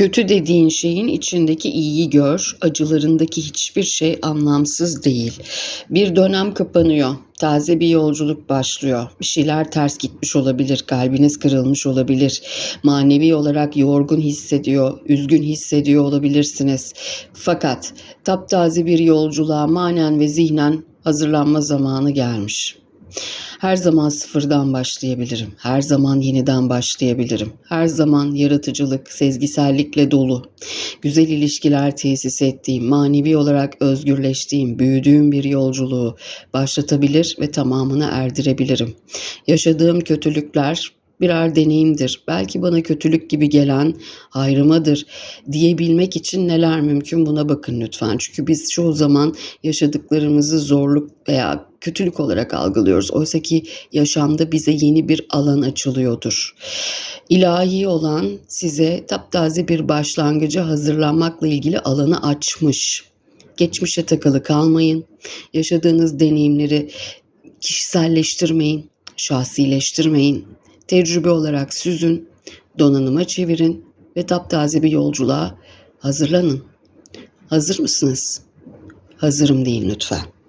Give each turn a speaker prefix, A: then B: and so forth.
A: Kötü dediğin şeyin içindeki iyiyi gör, acılarındaki hiçbir şey anlamsız değil. Bir dönem kapanıyor, taze bir yolculuk başlıyor. Bir şeyler ters gitmiş olabilir, kalbiniz kırılmış olabilir. Manevi olarak yorgun hissediyor, üzgün hissediyor olabilirsiniz. Fakat taptaze bir yolculuğa manen ve zihnen hazırlanma zamanı gelmiş. Her zaman sıfırdan başlayabilirim. Her zaman yeniden başlayabilirim. Her zaman yaratıcılık, sezgisellikle dolu. Güzel ilişkiler tesis ettiğim, manevi olarak özgürleştiğim, büyüdüğüm bir yolculuğu başlatabilir ve tamamına erdirebilirim. Yaşadığım kötülükler birer deneyimdir. Belki bana kötülük gibi gelen hayrımadır diyebilmek için neler mümkün buna bakın lütfen. Çünkü biz çoğu zaman yaşadıklarımızı zorluk veya kötülük olarak algılıyoruz. Oysa ki yaşamda bize yeni bir alan açılıyordur. İlahi olan size taptaze bir başlangıca hazırlanmakla ilgili alanı açmış. Geçmişe takılı kalmayın. Yaşadığınız deneyimleri kişiselleştirmeyin, şahsileştirmeyin. Tecrübe olarak süzün, donanıma çevirin ve taptaze bir yolculuğa hazırlanın. Hazır mısınız? Hazırım deyin lütfen.